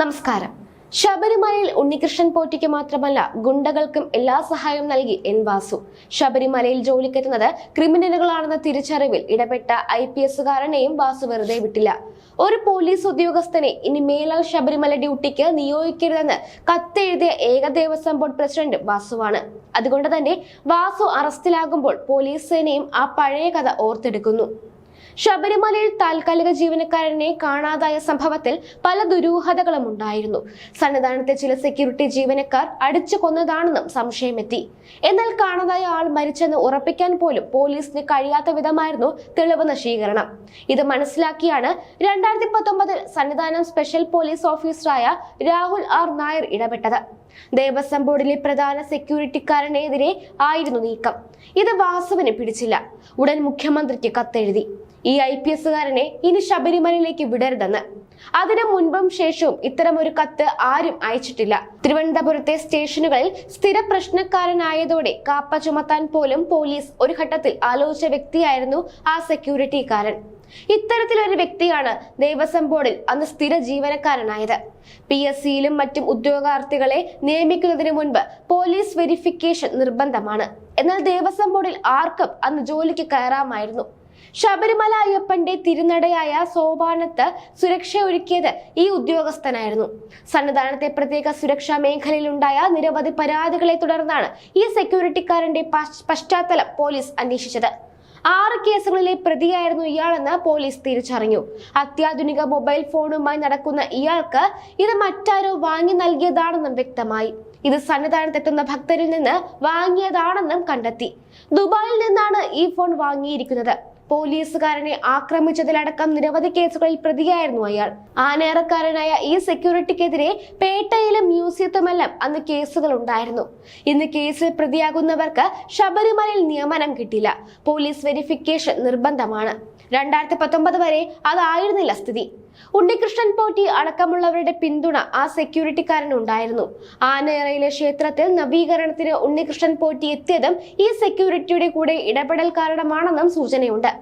നമസ്കാരം. ശബരിമലയിൽ ഉണ്ണികൃഷ്ണൻ പോറ്റിക്ക് മാത്രമല്ല ഗുണ്ടകൾക്കും എല്ലാ സഹായവും നൽകി എൻ വാസു. ശബരിമലയിൽ ജോലിക്കെത്തുന്നത് ക്രിമിനലുകളാണെന്ന തിരിച്ചറിവിൽ ഇടപെട്ട ഐ പി എസുകാരനെയും വാസു വെറുതെ വിട്ടില്ല. ഒരു പോലീസ് ഉദ്യോഗസ്ഥനെ ഇനി മേലാൽ ശബരിമല ഡ്യൂട്ടിക്ക് നിയോഗിക്കരുതെന്ന് കത്തെഴുതിയ ഏക ദേവസ്വം ബോർഡ് പ്രസിഡന്റ് വാസുവാണ്. അതുകൊണ്ട് തന്നെ വാസു അറസ്റ്റിലാകുമ്പോൾ പോലീസ് സേനയും ആ പഴയ കഥ ഓർത്തെടുക്കുന്നു. ശബരിമലയിൽ താൽക്കാലിക ജീവനക്കാരനെ കാണാതായ സംഭവത്തിൽ പല ദുരൂഹതകളും ഉണ്ടായിരുന്നു. സന്നിധാനത്തെ ചില സെക്യൂരിറ്റി ജീവനക്കാർ അടിച്ചു കൊന്നതാണെന്നും സംശയമെത്തി. എന്നാൽ കാണാതായ ആൾ മരിച്ചെന്ന് ഉറപ്പിക്കാൻ പോലും പോലീസിന് കഴിയാത്ത വിധമായിരുന്നു തെളിവ് നശീകരണം. ഇത് മനസ്സിലാക്കിയാണ് രണ്ടായിരത്തി പത്തൊമ്പതിൽ സന്നിധാനം സ്പെഷ്യൽ പോലീസ് ഓഫീസറായ രാഹുൽ ആർ നായർ ഇടപെട്ടത്. ദേവസ്വം ബോർഡിലെ പ്രധാന സെക്യൂരിറ്റിക്കാരനെതിരെ ആയിരുന്നു നീക്കം. ഇത് വാസുവിന് പിടിച്ചില്ല. ഉടൻ മുഖ്യമന്ത്രിക്ക് കത്തെഴുതി. ഈ ഐ പി എസുകാരനെ ഇനി ശബരിമലയിലേക്ക് വിടരുതെന്ന്. അതിനു മുൻപും ശേഷവും ഇത്തരം ഒരു കത്ത് ആരും അയച്ചിട്ടില്ല. തിരുവനന്തപുരത്തെ സ്റ്റേഷനുകളിൽ സ്ഥിര പ്രശ്നക്കാരനായതോടെ കാപ്പ ചുമത്താൻ പോലും പോലീസ് ഒരു ഘട്ടത്തിൽ ആലോചിച്ച വ്യക്തിയായിരുന്നു ആ സെക്യൂരിറ്റിക്കാരൻ. ഇത്തരത്തിലൊരു വ്യക്തിയാണ് ദേവസ്വം ബോർഡിൽ അന്ന് സ്ഥിര ജീവനക്കാരനായത്. പി എസ് സിയിലും മറ്റും ഉദ്യോഗാർത്ഥികളെ നിയമിക്കുന്നതിന് മുൻപ് പോലീസ് വെരിഫിക്കേഷൻ നിർബന്ധമാണ്. എന്നാൽ ദേവസ്വം ബോർഡിൽ ആർക്കും അന്ന് ജോലിക്ക് കയറാമായിരുന്നു. ശബരിമല അയ്യപ്പന്റെ തിരുനടയായ സോപാനത്ത് സുരക്ഷ ഒരുക്കിയത് ഈ ഉദ്യോഗസ്ഥനായിരുന്നു. സന്നിധാനത്തെ പ്രത്യേക സുരക്ഷാ മേഖലയിലുണ്ടായ നിരവധി പരാതികളെ തുടർന്നാണ് ഈ സെക്യൂരിറ്റിക്കാരന്റെ പശ്ച- പശ്ചാത്തലം പോലീസ് അന്വേഷിച്ചത്. ആറ് കേസുകളിലെ പ്രതിയായിരുന്നു ഇയാളെന്ന് പോലീസ് തിരിച്ചറിഞ്ഞു. അത്യാധുനിക മൊബൈൽ ഫോണുമായി നടക്കുന്ന ഇയാൾക്ക് ഇത് മറ്റാരോ വാങ്ങി നൽകിയതാണെന്നും വ്യക്തമായി. ഇത് സന്നിധാനത്തെത്തുന്ന ഭക്തരിൽ നിന്ന് വാങ്ങിയതാണെന്നും കണ്ടെത്തി. ദുബായിൽ നിന്നാണ് ഈ ഫോൺ വാങ്ങിയിരിക്കുന്നത്. പോലീസുകാരനെ ആക്രമിച്ചതിലടക്കം നിരവധി കേസുകളിൽ പ്രതിയായിരുന്നു അയാൾ. ആനേറക്കാരനായ ഈ സെക്യൂരിറ്റിക്കെതിരെ പേട്ടയിലും മ്യൂസിയത്തുമെല്ലാം അന്ന് കേസുകൾ ഉണ്ടായിരുന്നു ഇന്ന് കേസിൽ പ്രതിയാകുന്നവർക്ക് ശബരിമലയിൽ നിയമനം കിട്ടില്ല. പോലീസ് വെരിഫിക്കേഷൻ നിർബന്ധമാണ്. രണ്ടായിരത്തി പത്തൊമ്പത് വരെ അതായിരുന്നില്ല സ്ഥിതി. ഉണ്ണികൃഷ്ണൻ പോറ്റി അടക്കമുള്ളവരുടെ പിന്തുണ ആ സെക്യൂരിറ്റിക്കാരൻ ഉണ്ടായിരുന്നു. ആനയറയിലെ ക്ഷേത്രത്തിൽ നവീകരണത്തിന് ഉണ്ണികൃഷ്ണൻ പോറ്റി എത്തിയതും ഈ സെക്യൂരിറ്റിയുടെ കൂടെ ഇടപെടൽ കാരണമാണെന്നും സൂചനയുണ്ട്.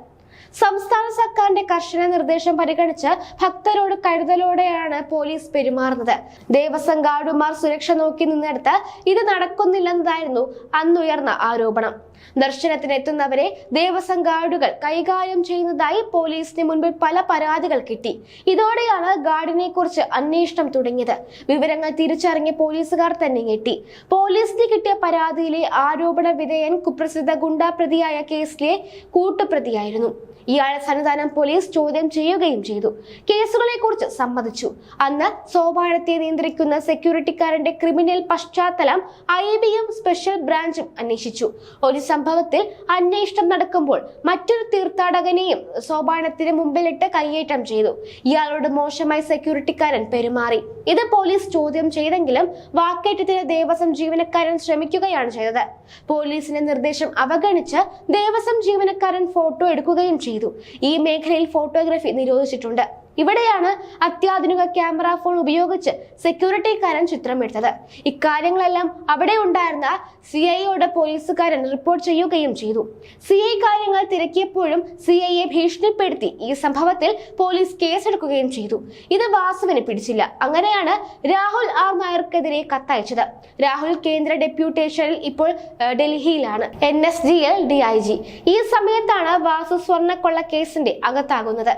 സംസ്ഥാന സർക്കാരിന്റെ കർശന നിർദ്ദേശം പരിഗണിച്ച് ഭക്തരോട് കരുതലോടെയാണ് പോലീസ് പെരുമാറുന്നത്. ദേവസ്വം ഗാർഡുമാർ സുരക്ഷ നോക്കി നിന്നെടുത്ത് ഇത് നടക്കുന്നില്ലെന്നതായിരുന്നു അന്നുയർന്ന ആരോപണം. ദർശനത്തിന് എത്തുന്നവരെ ദേവസ്വം ഗാർഡുകൾ കൈകാര്യം ചെയ്യുന്നതായി പോലീസിന് മുൻപിൽ പല പരാതികൾ കിട്ടി. ഇതോടെയാണ് ഗാർഡിനെ കുറിച്ച് അന്വേഷണം തുടങ്ങിയത്. വിവരങ്ങൾ തിരിച്ചറിഞ്ഞ പോലീസുകാർ തന്നെ ഞെട്ടി. പോലീസിന് കിട്ടിയ പരാതിയിലെ ആരോപണ വിധേയൻ കുപ്രസിദ്ധ ഗുണ്ടാ പ്രതിയായ കേസിലെ കൂട്ടുപ്രതിയായിരുന്നു. ഇയാളെ സന്നിധാനം പോലീസ് ചോദ്യം ചെയ്യുകയും ചെയ്തു. കേസുകളെ കുറിച്ച് സമ്മതിച്ചു. അന്ന് സോപാനത്തെ നിയന്ത്രിക്കുന്ന സെക്യൂരിറ്റിക്കാരന്റെ ക്രിമിനൽ പശ്ചാത്തലം ഐ ബിയും സ്പെഷ്യൽ ബ്രാഞ്ചും അന്വേഷിച്ചു. ഒരു സംഭവത്തിൽ അന്വേഷണം നടക്കുമ്പോൾ മറ്റൊരു തീർത്ഥാടകനെയും സോപാനത്തിന് മുമ്പിലിട്ട് കയ്യേറ്റം ചെയ്തു. ഇയാളോട് മോശമായി സെക്യൂരിറ്റിക്കാരൻ പെരുമാറി. ഇത് പോലീസ് ചോദ്യം ചെയ്തെങ്കിലും വാക്കേറ്റത്തിന് ദേവസ്വം ജീവനക്കാരൻ ശ്രമിക്കുകയാണ് ചെയ്തത്. പോലീസിന്റെ നിർദ്ദേശം അവഗണിച്ച് ദേവസ്വം ജീവനക്കാരൻ ഫോട്ടോ എടുക്കുകയും ചെയ്തു. ഈ മേഖലയിൽ ഫോട്ടോഗ്രാഫി നിരോധിച്ചിട്ടുണ്ട്. ഇവിടെയാണ് അത്യാധുനിക ക്യാമറ ഫോൺ ഉപയോഗിച്ച് സെക്യൂരിറ്റിക്കാരൻ ചിത്രമെടുത്തത് ഇക്കാര്യങ്ങളെല്ലാം അവിടെ ഉണ്ടായിരുന്ന സി ഐയോട് പോലീസുകാരൻ റിപ്പോർട്ട് ചെയ്യുകയും ചെയ്തു. സി ഐ കാര്യങ്ങൾ തിരക്കിയപ്പോഴും സി ഐയെ ഭീഷണിപ്പെടുത്തി ഈ സംഭവത്തിൽ പോലീസ് കേസെടുക്കുകയും ചെയ്തു. ഇത് വാസുവിന് പിടിച്ചില്ല. അങ്ങനെയാണ് രാഹുൽ ആർ നായർക്കെതിരെ കത്തയച്ചത്. രാഹുൽ കേന്ദ്ര ഡെപ്യൂട്ടേഷനിൽ ഇപ്പോൾ ഡൽഹിയിലാണ്. N S G L D I G. ഈ സമയത്താണ് വാസു സ്വർണക്കൊള്ള കേസിന്റെ അകത്താകുന്നത്.